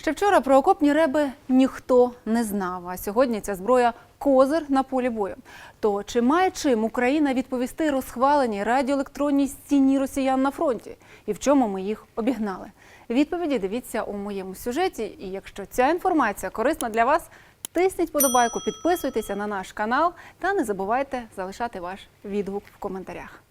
Ще вчора про окопні реби ніхто не знав. А сьогодні ця зброя козир на полі бою. То чи має чим Україна відповісти розхваленій радіоелектронній стіні росіян на фронті? І в чому ми їх обігнали? Відповіді дивіться у моєму сюжеті. І якщо ця інформація корисна для вас, тисніть подобайку, підписуйтеся на наш канал та не забувайте залишати ваш відгук в коментарях.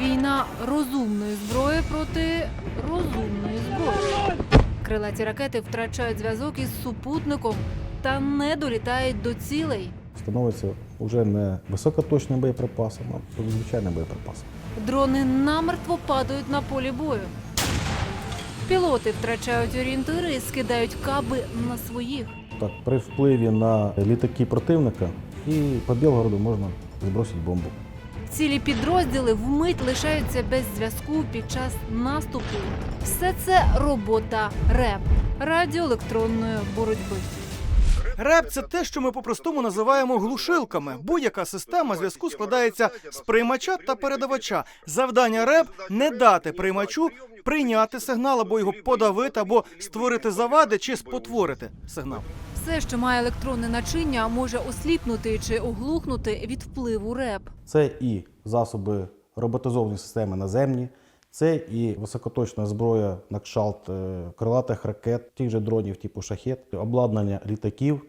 Війна розумної зброї проти розумної зброї. Крилаті ракети втрачають зв'язок із супутником та не долітають до цілей. Становиться вже не високоточним боєприпасом, а звичайним боєприпасом. Дрони намертво падають на полі бою. Пілоти втрачають орієнтири і скидають каби на своїх. Так, при впливі на літаки противника і по Білгороду можна збросити бомбу. Цілі підрозділи вмить лишаються без зв'язку під час наступу. Все це робота РЕП радіоелектронної боротьби. Реп це те, що ми по-простому називаємо глушилками. Будь-яка система зв'язку складається з приймача та передавача. Завдання реп не дати приймачу прийняти сигнал або його подавити, або створити завади чи спотворити сигнал. Все, що має електронне начиння, може осліпнути чи оглухнути від впливу РЕП. Це і засоби роботизованої системи наземні, це і високоточна зброя на кшалт е, крилатих ракет, тих же дронів типу шахет, обладнання літаків,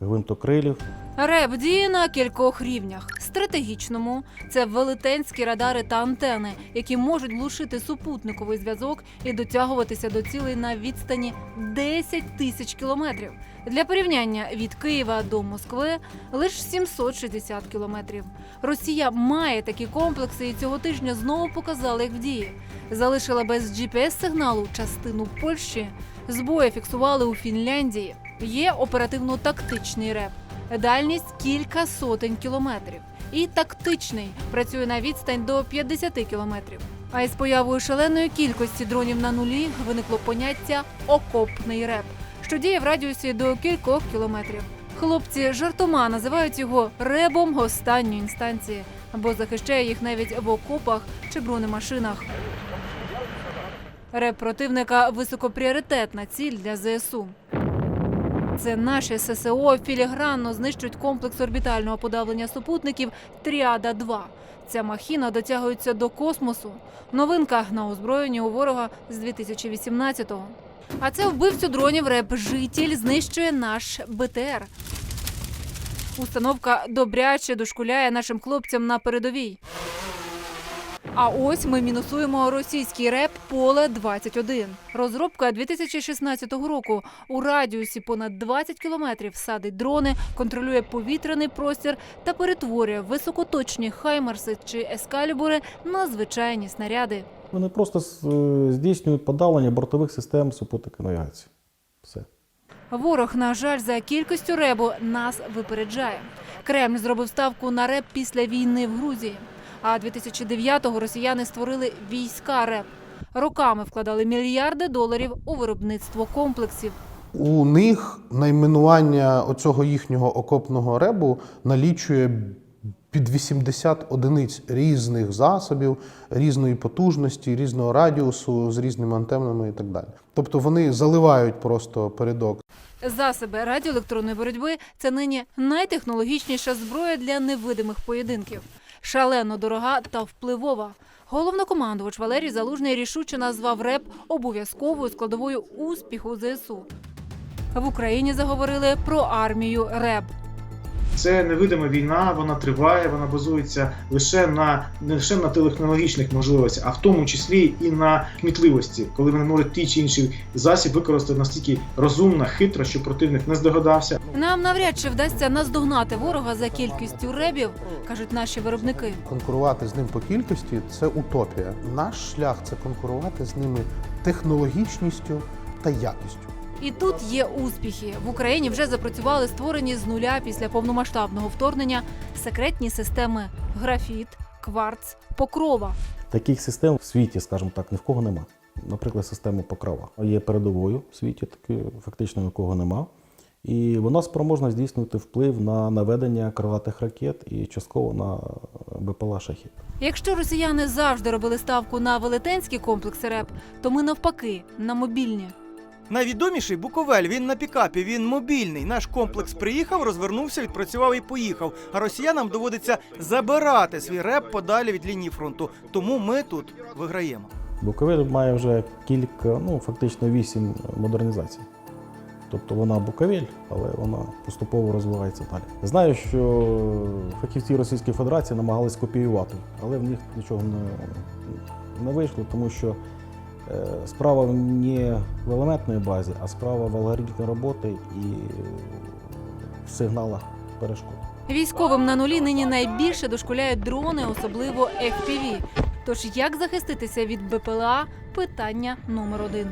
гвинтокрилів. РЕП діє на кількох рівнях. Стратегічному це велетенські радари та антени, які можуть глушити супутниковий зв'язок і дотягуватися до цілей на відстані 10 тисяч кілометрів. Для порівняння від Києва до Москви лише 760 кілометрів. Росія має такі комплекси і цього тижня знову показала їх в дії. Залишила без GPS-сигналу частину Польщі. Збої фіксували у Фінляндії. Є оперативно-тактичний реп. Дальність кілька сотень кілометрів. І тактичний працює на відстань до 50 кілометрів. А із появою шаленої кількості дронів на нулі виникло поняття окопний реп, що діє в радіусі до кількох кілометрів. Хлопці жартома називають його ребом останньої інстанції, бо захищає їх навіть в окопах чи бронемашинах. Реп противника високопріоритетна ціль для ЗСУ. Це наші ССО філігранно знищують комплекс орбітального подавлення супутників Тріада 2 Ця махіна дотягується до космосу. Новинка на озброєнні у ворога з 2018-го. А це вбивцю дронів реп житель знищує наш БТР. Установка добряче дошкуляє нашим хлопцям на передовій. А ось ми мінусуємо російський реп поле 21 Розробка 2016 року у радіусі понад 20 кілометрів садить дрони, контролює повітряний простір та перетворює високоточні хаймерси чи ескалібури на звичайні снаряди. Вони просто е, здійснюють подавлення бортових систем супутникової навігації. Все. Ворог, на жаль, за кількістю ребу нас випереджає. Кремль зробив ставку на реп після війни в Грузії. А 2009-го росіяни створили війська реп. Роками вкладали мільярди доларів у виробництво комплексів. У них найменування оцього їхнього окопного ребу налічує під 80 одиниць різних засобів, різної потужності, різного радіусу, з різними антеннами і так далі. Тобто вони заливають просто передок Засоби радіоелектронної боротьби це нині найтехнологічніша зброя для невидимих поєдинків. Шалено дорога та впливова. Головнокомандувач Валерій Залужний рішуче назвав РЕП обов'язковою складовою успіху ЗСУ. В Україні заговорили про армію РЕП. Це невидима війна, вона триває, вона базується лише на не лише на технологічних можливостях, а в тому числі і на кмітливості, коли вони можуть ті чи інший засіб використати настільки розумно, хитро, що противник не здогадався. Нам навряд чи вдасться наздогнати ворога за кількістю ребів, кажуть наші виробники. конкурувати з ним по кількості це утопія. Наш шлях це конкурувати з ними технологічністю та якістю. І тут є успіхи. В Україні вже запрацювали створені з нуля після повномасштабного вторгнення секретні системи графіт, кварц, покрова. Таких систем в світі, скажімо так, ні в кого нема. Наприклад, система покрова є передовою в світі, таки фактично ні в кого нема. І вона спроможна здійснювати вплив на наведення крилатих ракет і частково на БПЛА шахід. Якщо росіяни завжди робили ставку на велетенські комплекси РЕП, то ми навпаки на мобільні. Найвідоміший Буковель. Він на пікапі, він мобільний. Наш комплекс приїхав, розвернувся, відпрацював і поїхав. А росіянам доводиться забирати свій реп подалі від лінії фронту. Тому ми тут виграємо. Буковель має вже кілька, ну фактично вісім модернізацій. Тобто вона Буковель, але вона поступово розвивається далі. Знаю, що фахівці Російської Федерації намагались копіювати, але в них нічого не, не вийшло, тому що справа не в елементної базі, а справа в алгоритмі роботи і в сигналах перешкод. Військовим на нулі нині найбільше дошкуляють дрони, особливо FPV. Тож як захиститися від БПЛА? Питання номер один.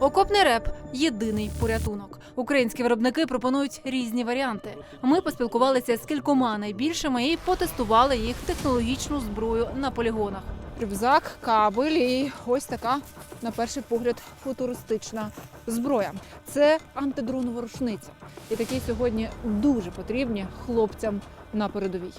Окопний реп єдиний порятунок. Українські виробники пропонують різні варіанти. Ми поспілкувалися з кількома найбільшими і потестували їх технологічну зброю на полігонах. Рюкзак, кабель і ось така, на перший погляд, футуристична зброя. Це антидронова рушниця. І такі сьогодні дуже потрібні хлопцям на передовій.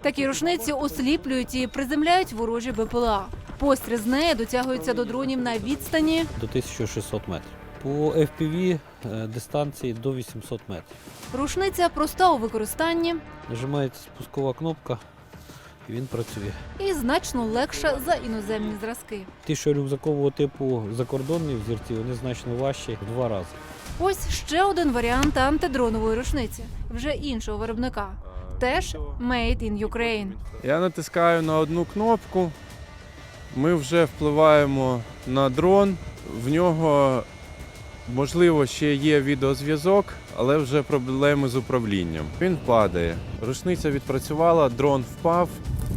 Такі рушниці осліплюють і приземляють ворожі БПЛА. Постріл з неї дотягується до дронів на відстані до 1600 метрів. По FPV е, дистанції до 800 метрів. Рушниця проста у використанні Нажимається спускова кнопка, і він працює. і значно легша за іноземні зразки. Ті, що рюкзакового типу закордонні взірці, вони значно важчі в два рази. Ось ще один варіант антидронової рушниці, вже іншого виробника. Теж Made in Ukraine. Я натискаю на одну кнопку. Ми вже впливаємо на дрон. В нього, можливо, ще є відеозв'язок, але вже проблеми з управлінням. Він падає. Рушниця відпрацювала, дрон впав.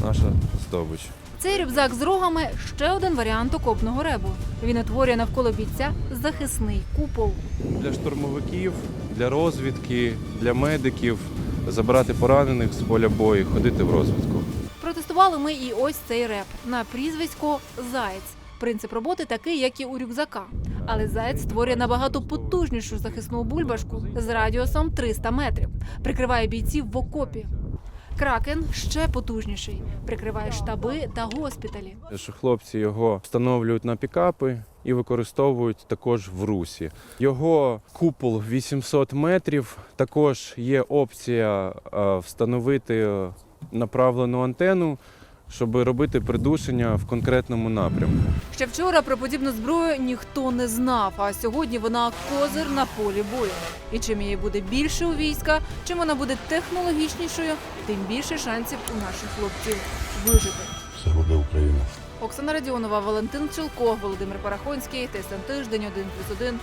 Наша здобич. Цей рюкзак з рогами ще один варіант окопного ребу. Він утворює навколо бійця захисний купол. Для штурмовиків, для розвідки, для медиків забирати поранених з поля бою, ходити в розвідку. Протестували ми і ось цей реп на прізвисько Заєць. Принцип роботи такий, як і у рюкзака. Але заєць створює набагато потужнішу захисну бульбашку з радіусом 300 метрів. Прикриває бійців в окопі. Кракен ще потужніший, прикриває штаби та госпіталі. що хлопці його встановлюють на пікапи і використовують також в русі. Його купол 800 метрів. Також є опція е, встановити направлену антенну, щоб робити придушення в конкретному напрямку. Ще вчора про подібну зброю ніхто не знав, а сьогодні вона козир на полі бою. І чим її буде більше у війська, чим вона буде технологічнішою, тим більше шансів у наших хлопців вижити. Все буде Україна. Оксана Радіонова, Валентин Чулко, Володимир Парахонський, ТСН Тиждень, 1+,1,